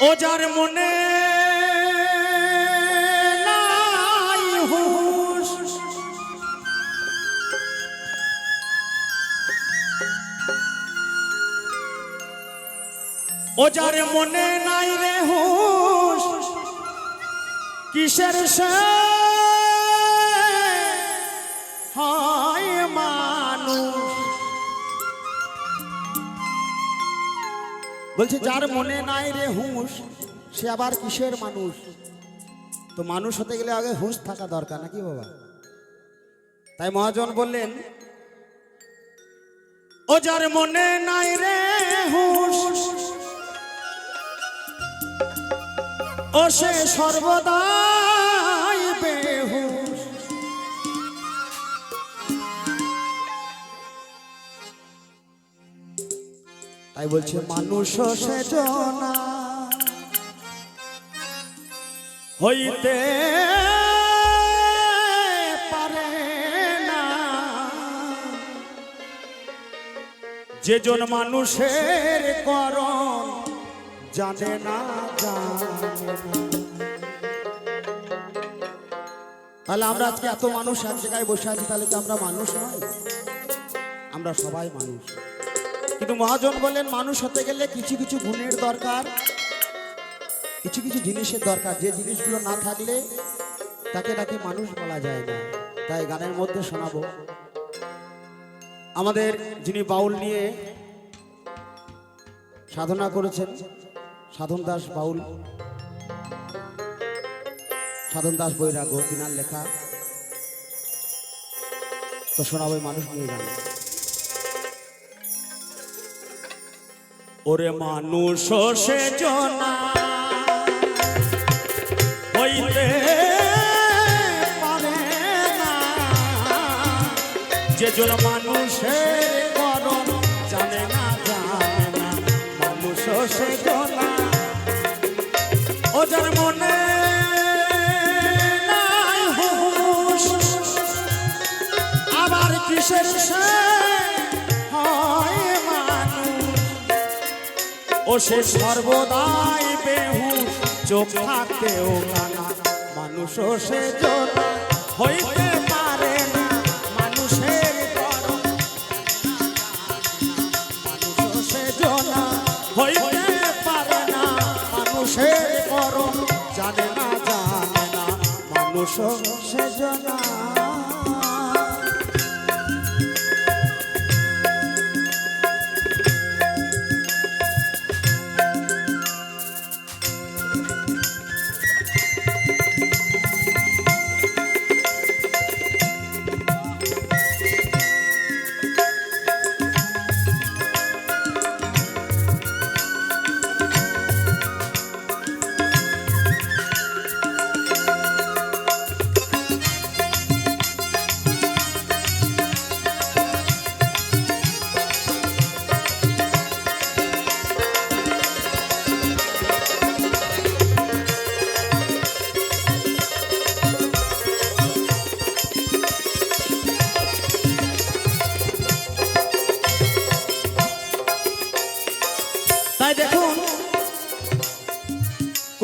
ও যার মনে ও যার মনে নাই রে হুঁশ কিসের সে? হয় বলছে যার মনে নাই রে হুঁশ সে আবার কিসের মানুষ? তো মানুষ হতে গেলে আগে হুঁশ থাকা দরকার নাকি বাবা? তাই মহাজন বললেন ও যার মনে নাই রে হুঁশ ও সে সর্বদাই তাই বলছে, মানুষ সে জনা। হইতে পারে না। যেজন মানুষের করণ জানে না তাহলে আমরা আজকে এত মানুষ এক জায়গায় বসে আছি, তাহলে কি আমরা মানুষ নয়? আমরা সবাই মানুষ। কিন্তু মহাজন বললেন মানুষ হতে গেলে কিছু কিছু গুণের দরকার, কিছু কিছু জিনিসের দরকার। যে জিনিসগুলো না থাকলে তাকে নাকি মানুষ বলা যায় না। তাই গানের মধ্যে শোনাবো। আমাদের যিনি বাউল নিয়ে সাধনা করেছেন, সাধন দাস বাউল, সাধন দাস বৈরাগ্য, তিনার লেখা। তো শোনাবো মানুষ নিয়ে গান। ওরে মানুষ সে জনা। হইতে পারে না। যে জন মানুষের মানুষ সে আবার কিসের সে হয়? ও সে সর্বদাই বেহুশ চোখ থাকতেও কানা। মানুষ সে জোনা হইতে পারে না, মানুষের। মানুষ সে জোনা হইতে পারে না, মানুষের করণ জানে না জানে না, মানুষ সে জোনা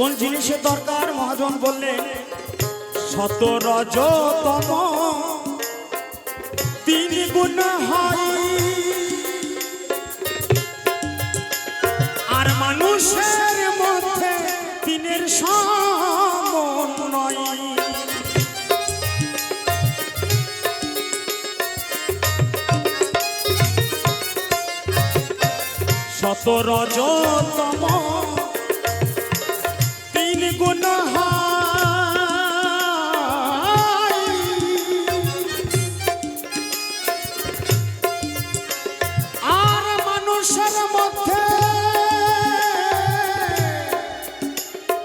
কোন জিনিসের দরকার? মহাজন বললেন শত রজতম তিন গুণ হয় আর মানুষের মধ্যে তিনের সমন্বয় শত রজতম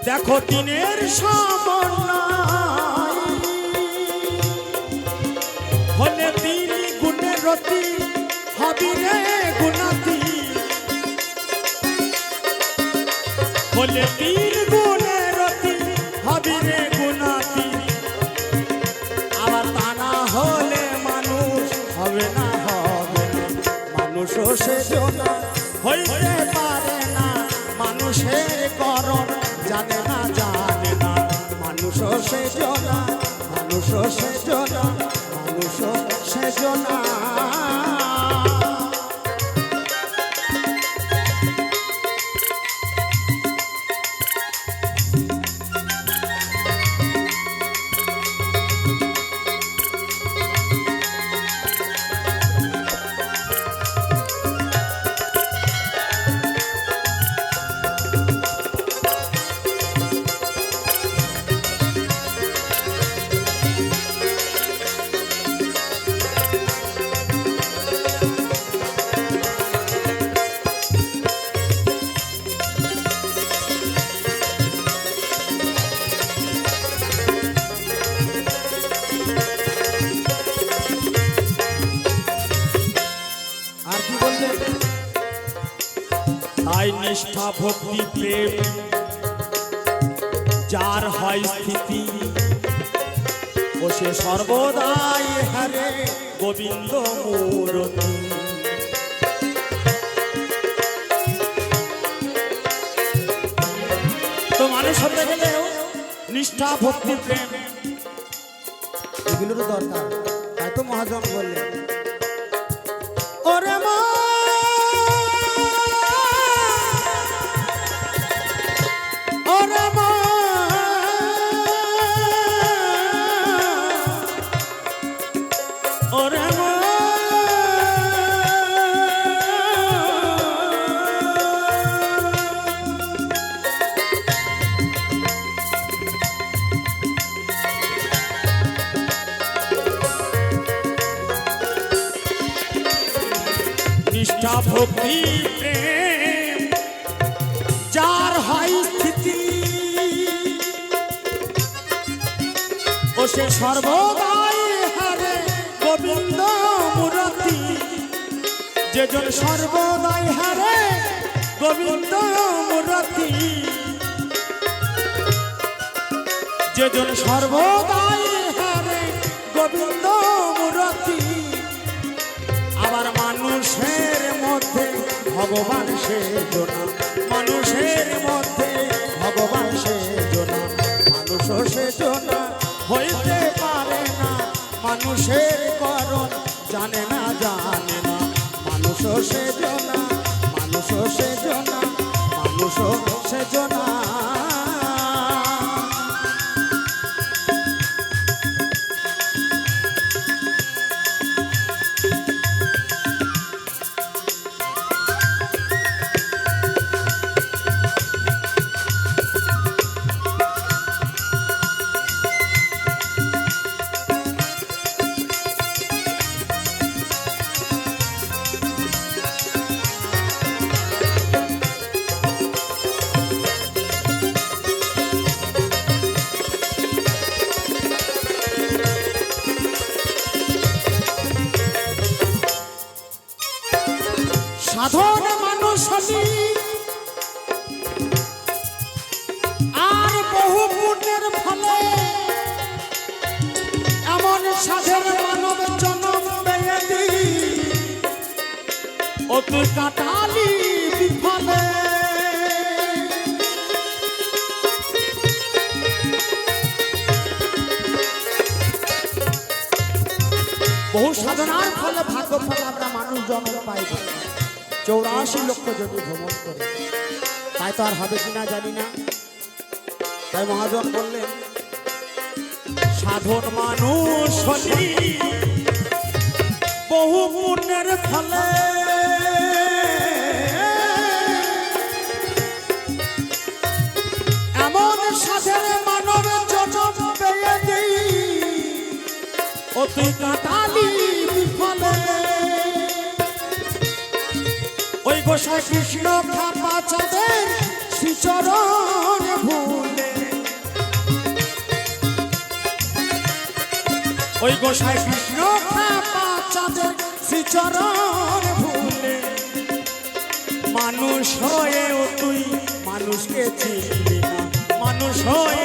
দেখো দিনের সমন্বয়। হলে তিন গুণের রতি হবি রে গুণাতি। হলে অতি হবি রে গুণাতি আবার না হলে মানুষ হবে না হবে। না মানুষ সে জনা হইতে পারে না। মানুষের করণ জানে না জানে না। মানুষ সেজনা মানুষ সেজনা মানুষ সেজনা আর নিষ্ঠা ভক্তি প্রেম যার হয় স্থিতি ও সে সর্বদাই হারে গোবিন্দ মূরতি। তো মানুষ হতে গেলেও নিষ্ঠা ভক্তি প্রেম। এগুলোরও দরকার। তাই তো মহাজন বললেন। ওরে মা! নিষ্ঠা ভক্তি প্রেম, যার হয় স্থিতি। ও সে সর্বদাই হারে গোবিন্দ মূরতি। যেজন সর্বদাই হারে গোবিন্দ মূরতি। যেজন সর্বদাই হারে গোবিন্দ ভগবান সে জোনা মানুষের মধ্যে ভগবান সে জোনা মানুষ সে জোনা হইতে পারে না, মানুষের করণ জানে না জানে না মানুষ সে জোনা ও বহু সাধনার ফলে ভাগ্য ফলে আমরা মানুষ জন্ম পাইব চৌরাশি লক্ষ যদি ভ্রমণ করে, তাই তো আর হবে কিনা জানি না। তাই মহাজন বললেন, সাধন মানুষ বহু পুণ্যের ফলে। ও তুই কাটালি ওই গোসাই কৃষ্ণ খাপা শ্রীচরণ ভুলে। মানুষ হয়েও তুই, মানুষকে চিনলি না। মানুষ হয়েও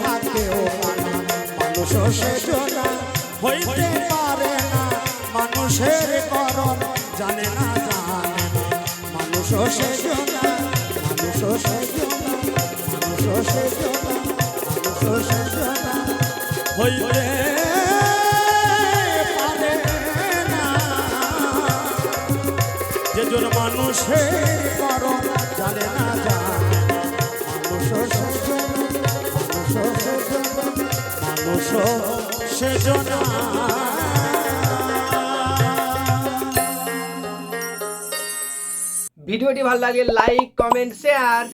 থাকেও হইতে পারে না। মানুষের করণ জানে না জানে না। মানুষ মানুষ মানুষ মানুষ হইতে পারে না। মানুষের করণ জানে না, জানে ভিডিওটি ভালো লাগে লাইক কমেন্ট শেয়ার